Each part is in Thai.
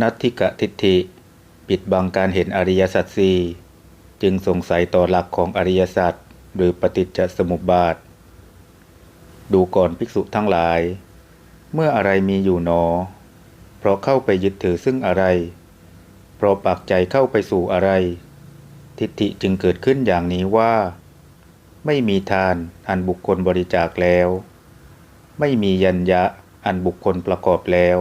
นัตถิกะทิฏฐิ ปิดบังการเห็นอริยสัจสี่จึงสงสัยต่อหลักของอริยสัจหรือปฏิจจสมุปบาท ดูก่อนภิกษุทั้งหลาย เมื่ออะไรมีอยู่หนอ เพราะเข้าไปยึดถือซึ่งอะไร เพราะปักใจเข้าไปสู่อะไร ทิฏฐิจึงเกิดขึ้นอย่างนี้ว่า ไม่มีทานอันบุคคลบริจาคแล้ว ไม่มียัญญะอันบุคคลประกอบแล้ว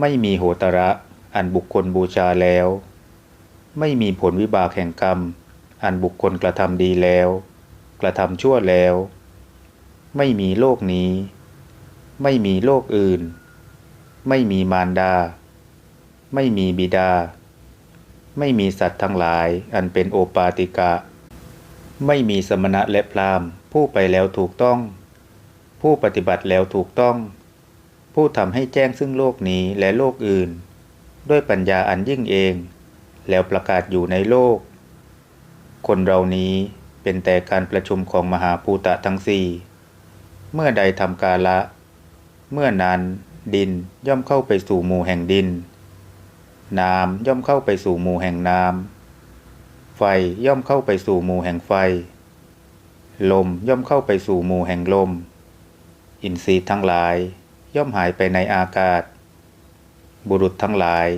ไม่มีโหตระอันบุคคลบูชาแล้ว ไม่มีผลวิบากแห่งกรรม อันบุคคลกระทำดีแล้ว กระทำชั่วแล้ว ไม่มีโลกนี้ ไม่มีโลกอื่น ไม่มีมารดา ไม่มีบิดา ไม่มีสัตว์ทั้งหลายอันเป็นโอปาติกะ ไม่มีสมณะและพราหมณ์ ผู้ไปแล้วถูกต้อง ผู้ปฏิบัติแล้วถูกต้อง ผู้ทำให้แจ้งซึ่งโลกนี้และโลกอื่น ด้วยปัญญาอันยิ่งเอง แล้วประกาศอยู่ในโลก คนเรานี้เป็นแต่การประชุมของมหาภูตะทั้งสี่ เมื่อใดทำกาละ เมื่อนั้นดินย่อมเข้าไปสู่หมู่แห่งดิน น้ำย่อมเข้าไปสู่หมู่แห่งน้ำ ไฟย่อมเข้าไปสู่หมู่แห่งไฟ ลมย่อมเข้าไปสู่หมู่แห่งลม อินทรีย์ทั้งหลาย ย่อมหายไปในอากาศ บุรุษทั้งหลาย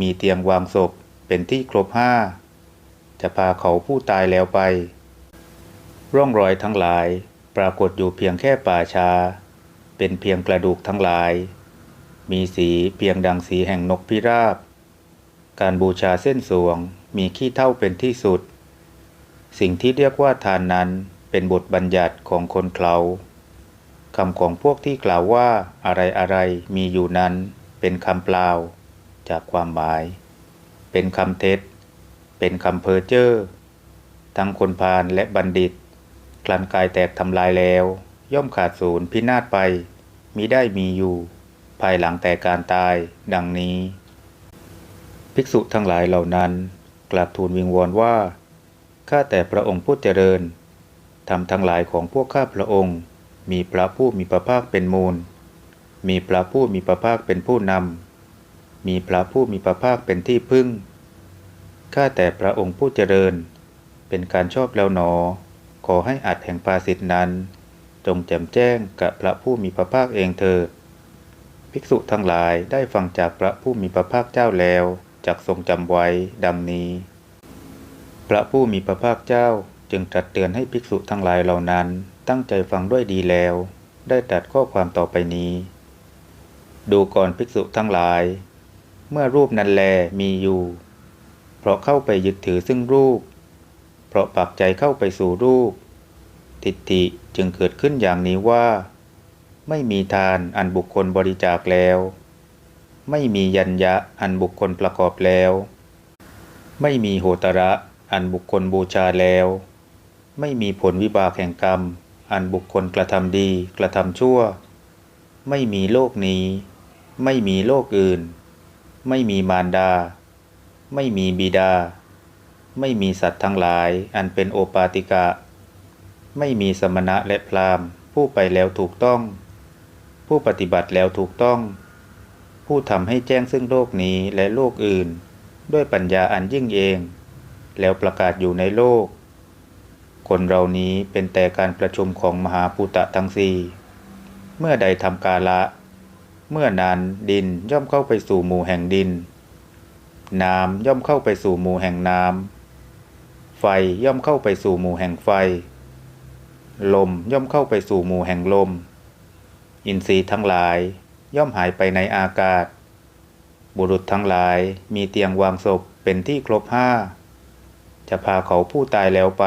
มีเตียงวางศพเป็นที่ครบห้า จะพาเขาผู้ตายแล้วไป ร่องรอยทั้งหลายปรากฏอยู่เพียงแค่ป่าช้า เป็นเพียงกระดูกทั้งหลาย มีสีเพียงดังสีแห่งนกพิราบ การบูชาเส้นสวงมีขี้เท่าเป็นที่สุด สิ่งที่เรียกว่าทานนั้นเป็นบทบัญญัติของคนเขา คำของพวกที่กล่าวว่าอะไรอะไรมีอยู่นั้นเป็นคำเปล่า จากความหมาย เป็นคำเท็จ เป็นคำเพ้อเจ้อทั้งคนพาลและบัณฑิตคลันกายแตกทำลายแล้ว ย่อมขาดศูนย์พินาศไปมิได้มีอยู่ ภายหลังแต่การตายดังนี้ ภิกษุทั้งหลายเหล่านั้นกราบทูลวิงวอนว่าข้าแต่พระองค์ผู้เจริญทำทั้งหลายของพวกข้าพระองค์ มีพระผู้มีพระภาคเป็นมูล มีพระผู้มีพระภาคเป็นผู้นำ มีพระผู้มีพระภาคเป็นที่พึ่ง ข้าแต่พระองค์ผู้เจริญ เป็นการชอบแล้วหนอ ขอให้อัดแห่งปาสิทธินั้น จงแจ่มแจ้งกับพระผู้มีพระภาคเองเถิด ภิกษุทั้งหลายได้ฟังจากพระผู้มีพระภาคเจ้าแล้วจักทรงจำไว้ดังนี้ พระผู้มีพระภาคเจ้าจึงตรัสเตือนให้ภิกษุทั้งหลายเหล่านั้น ตั้งใจฟังด้วยดีแล้ว ได้ตรัสข้อความต่อไปนี้ ดูก่อนภิกษุทั้งหลาย เมื่อรูปนั้นแลมีอยู่ เพราะเข้าไปยึดถือซึ่งรูป เพราะปักใจเข้าไปสู่รูป ทิฏฐิจึงเกิดขึ้นอย่างนี้ว่า ไม่มีทานอันบุคคลบริจาคแล้ว ไม่มียัญญะอันบุคคลประกอบแล้ว ไม่มีโหตระอันบุคคลบูชาแล้ว ไม่มีผลวิบากแห่งกรรม อันบุคคลกระทำดีกระทำชั่ว ไม่มีโลกนี้ ไม่มีโลกอื่น ไม่มีมารดา ไม่มีบิดา ไม่มีสัตว์ทั้งหลาย อันเป็นโอปาติกะ ไม่มีสมณะและพรามผู้ไปแล้วถูกต้อง ผู้ปฏิบัติแล้วถูกต้อง ผู้ทำให้แจ้งซึ่งโลกนี้และโลกอื่น ด้วยปัญญาอันยิ่งเอง แล้วประกาศอยู่ในโลก คนเรานี้เป็นแต่การประชุมของมหาภูตะทั้งสี่ เมื่อใดทำกาละ เมื่อนั้นดินย่อมเข้าไปสู่หมู่แห่งดิน น้ำย่อมเข้าไปสู่หมู่แห่งน้ำ ไฟย่อมเข้าไปสู่หมู่แห่งไฟ ลมย่อมเข้าไปสู่หมู่แห่งลม อินทรีย์ทั้งหลายย่อมหายไปในอากาศ บุรุษทั้งหลายมีเตียงวางศพเป็นที่ครบห้าจะพาเขาผู้ตายแล้วไป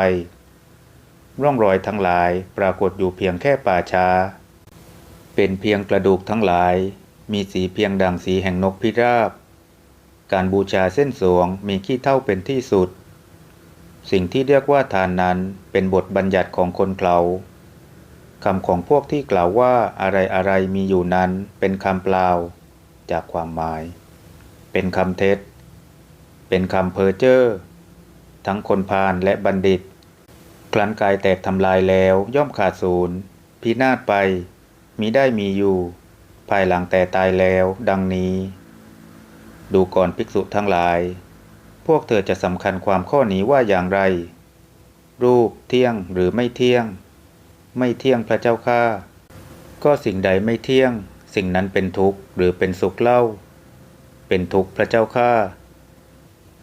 ร่องรอยทั้งหลายปรากฏอยู่เพียงแค่ป่าช้า เป็นเพียงกระดูกทั้งหลาย มีสีเพียงดังสีแห่งนกพิราบ การบูชาเส้นสวงมีขี้เท่าเป็นที่สุด สิ่งที่เรียกว่าทานนั้นเป็นบทบัญญัติของคนเขาคำของพวกที่กล่าวว่าอะไรอะไรมีอยู่นั้นเป็นคำเปล่า จากความหมาย เป็นคำเท็จ เป็นคำเพ้อเจ้อทั้งคนพาลและบัณฑิต คลันกายแตกทำลายแล้วย่อมขาดศูนย์พินาศไปมีได้มีอยู่ ภายหลังแต่ตายแล้วดังนี้ ดูก่อนภิกษุทั้งหลาย พวกเธอจะสำคัญความข้อนี้ว่าอย่างไร รูปเที่ยงหรือไม่เที่ยง ไม่เที่ยงพระเจ้าข้าก็สิ่งใดไม่เที่ยง สิ่งนั้นเป็นทุกข์หรือเป็นสุขเล่า เป็นทุกข์พระเจ้าข้า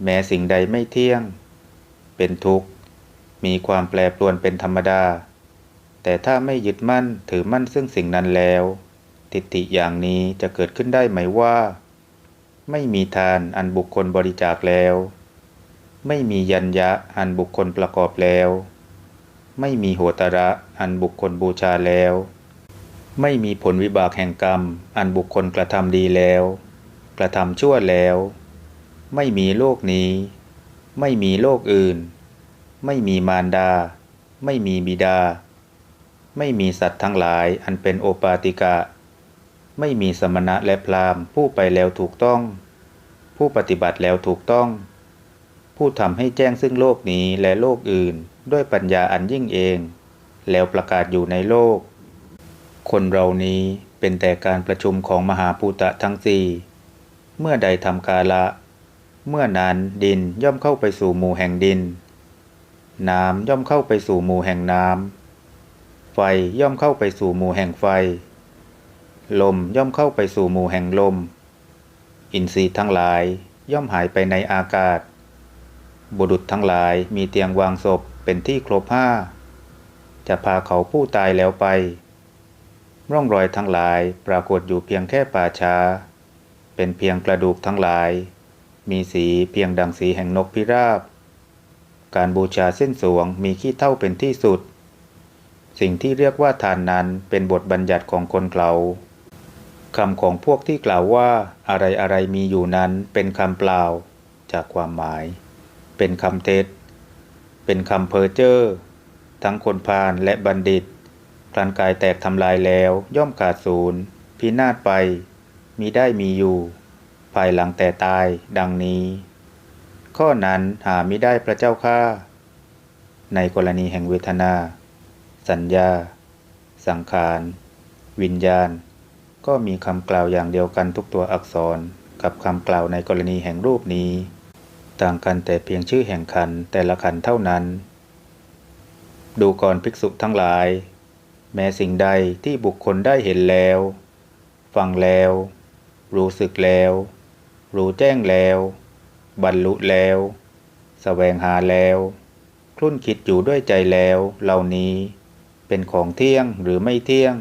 แม้สิ่งใดไม่เที่ยง เป็นทุกข์ มีความแปรปรวนเป็นธรรมดา แต่ถ้าไม่ยึดมั่นถือมั่นซึ่งสิ่งนั้นแล้ว ทิฏฐิอย่างนี้จะเกิดขึ้นได้ไหมว่า ไม่มีทานอันบุคคลบริจาคแล้ว ไม่มียัญญะอันบุคคลประกอบแล้ว ไม่มีโหตระอันบุคคลบูชาแล้ว ไม่มีผลวิบากแห่งกรรม อันบุคคลกระทำดีแล้ว กระทำชั่วแล้ว ไม่มีโลกนี้ ไม่มีโลกอื่น ไม่มีมารดา ไม่มีบิดา ไม่มีสัตว์ทั้งหลายอันเป็นโอปาติกะ ไม่มีสมณะและพราหมณ์ ผู้ไปแล้วถูกต้อง ผู้ปฏิบัติแล้วถูกต้อง ผู้ทำให้แจ้งซึ่งโลกนี้และโลกอื่น ด้วยปัญญาอันยิ่งเอง แล้วประกาศอยู่ในโลก คนเรานี้เป็นแต่การประชุมของมหาภูตะทั้งสี่เมื่อใดทำกาละ เมื่อนั้นดินย่อมเข้าไปสู่หมู่แห่งดิน น้ำย่อมเข้าไปสู่หมู่แห่งน้ำ ไฟย่อมเข้าไปสู่หมู่แห่งไฟ ลมย่อมเข้าไปสู่หมู่แห่งลม อินทรีย์ทั้งหลายย่อมหายไปในอากาศ บุรุษทั้งหลายมีเตียงวางศพเป็นที่ครบห้า จะพาเขาผู้ตายแล้วไป ร่องรอยทั้งหลายปรากฏอยู่เพียงแค่ป่าช้า เป็นเพียงกระดูกทั้งหลาย มีสีเพียงดังสีแห่งนกพิราบ การบูชาเส้นสวงมีขี้เท่าเป็นที่สุด สิ่งที่เรียกว่าทานนั้นเป็นบทบัญญัติของคนเกลาคำของพวกที่กล่าวว่าอะไรอะไรมีอยู่นั้นเป็นคำเปล่า จากความหมาย เป็นคำเท็จ เป็นคำเพ้อเจ้อทั้งคนพาลและบัณฑิตคลันกายแตกทำลายแล้วย่อมขาดศูนย์พินาศไป มีได้มีอยู่ ภายหลังแต่ตายดังนี้ ข้อนั้นหาไม่ได้พระเจ้าข้าในกรณีแห่งเวทนา สัญญา สังขาร วิญญาณ ก็มีคำกล่าวอย่างเดียวกันทุกตัวอักษรกับคำกล่าวในกรณีแห่งรูปนี้ ต่างกันแต่เพียงชื่อแห่งขันแต่ละขันเท่านั้น ดูก่อนภิกษุทั้งหลาย แม้สิ่งใดที่บุคคลได้เห็นแล้ว ฟังแล้ว รู้สึกแล้ว รู้แจ้งแล้ว บรรลุแล้วแสวงหาแล้วครุ่นคิดอยู่ด้วยใจแล้วเหล่านี้เป็นของเที่ยงหรือไม่เที่ยง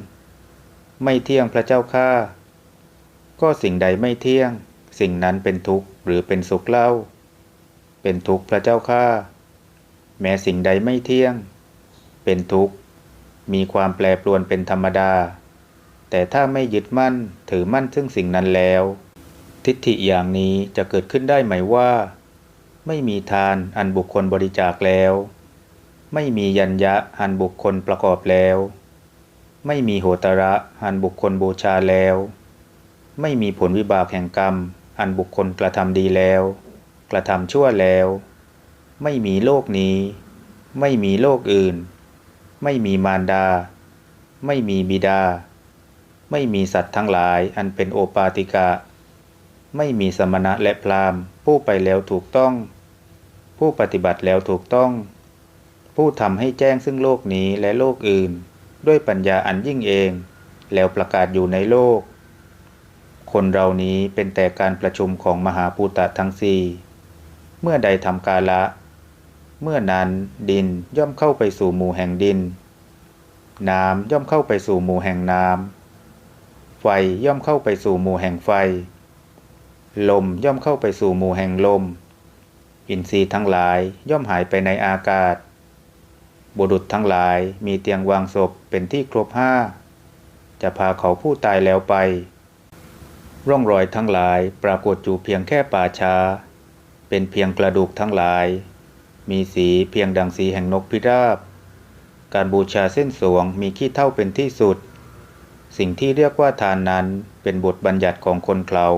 ไม่เที่ยงพระเจ้าข้าก็สิ่งใดไม่เที่ยง สิ่งนั้นเป็นทุกข์หรือเป็นสุขเล่า เป็นทุกข์พระเจ้าข้าแม้สิ่งใดไม่เที่ยง เป็นทุกข์ มีความแปรปรวนเป็นธรรมดา แต่ถ้าไม่ยึดมั่นถือมั่นซึ่งสิ่งนั้นแล้ว ทิฏฐิอย่างนี้จะเกิดขึ้นได้ไหมว่า ไม่มีทานอันบุคคลบริจาคแล้ว ไม่มียัญญะอันบุคคลประกอบแล้ว ไม่มีโหตระอันบุคคลบูชาแล้ว ไม่มีผลวิบากแห่งกรรม อันบุคคลกระทำดีแล้ว กระทำชั่วแล้ว ไม่มีโลกนี้ ไม่มีโลกอื่น ไม่มีมารดา ไม่มีบิดา ไม่มีสัตว์ทั้งหลายอันเป็นโอปาติกะ ไม่มีสมณะและพราหมณ์ ผู้ไปแล้วถูกต้อง ผู้ปฏิบัติแล้วถูกต้อง ผู้ทำให้แจ้งซึ่งโลกนี้และโลกอื่น ด้วยปัญญาอันยิ่งเอง แล้วประกาศอยู่ในโลก คนเรานี้เป็นแต่การประชุมของมหาภูตะทั้งสี่เมื่อใดทำกาละ เมื่อนั้นดินย่อมเข้าไปสู่หมู่แห่งดิน น้ำย่อมเข้าไปสู่หมู่แห่งน้ำไฟย่อมเข้าไปสู่หมู่แห่งไฟ ลมย่อมเข้าไปสู่หมู่แห่งลม อินทรีย์ทั้งหลายย่อมหายไปในอากาศ บุรุษทั้งหลายมีเตียงวางศพเป็นที่ครบห้า จะพาเขาผู้ตายแล้วไป ร่องรอยทั้งหลายปรากฏอยู่เพียงแค่ป่าช้า เป็นเพียงกระดูกทั้งหลาย มีสีเพียงดังสีแห่งนกพิราบ การบูชาเส้นสวงมีขี้เท่าเป็นที่สุด สิ่งที่เรียกว่าทานนั้นเป็นบทบัญญัติของคนเขา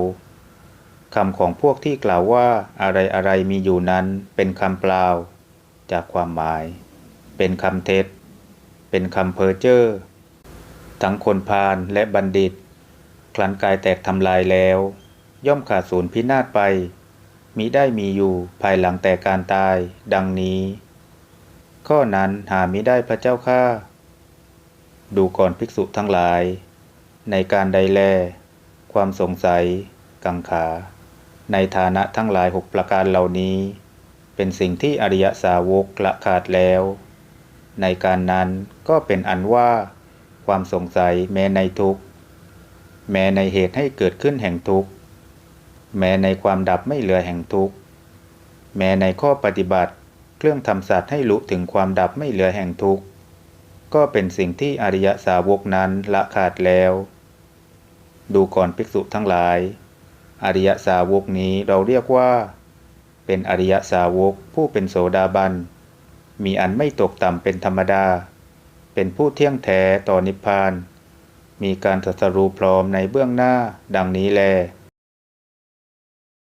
คำของพวกที่กล่าวว่าอะไรอะไรมีอยู่นั้นเป็นคำเปล่า จากความหมาย เป็นคำเท็จ เป็นคำเพ้อเจ้อทั้งคนพาลและบัณฑิต คลันกายแตกทำลายแล้ว ย่อมขาดสูญพินาศไป มิได้มีอยู่ภายหลังแต่การตายดังนี้ ข้อนั้นหามิได้พระเจ้าข้าดูก่อนภิกษุทั้งหลาย ในการใดแล ความสงสัย กังขา ในฐานะทั้งหลายหกประการเหล่านี้ เป็นสิ่งที่อริยสาวกละขาดแล้ว ในการนั้นก็เป็นอันว่า ความสงสัยแม้ในทุกข์แม้ในเหตุให้เกิดขึ้นแห่งทุกข์แม้ในความดับไม่เหลือแห่งทุกข์แม้ในข้อปฏิบัติ เครื่องทำสัตว์ให้รู้ถึงความดับไม่เหลือแห่งทุกข์ก็เป็นสิ่งที่อริยสาวกนั้นละขาดแล้ว ดูก่อนภิกษุทั้งหลาย อริยสาวกนี้เราเรียกว่า เป็นอริยสาวกผู้เป็นโสดาบัน มีอันไม่ตกต่ำเป็นธรรมดา เป็นผู้เที่ยงแท้ต่อนิพพาน มีการตรัสรู้พร้อมในเบื้องหน้าดังนี้แล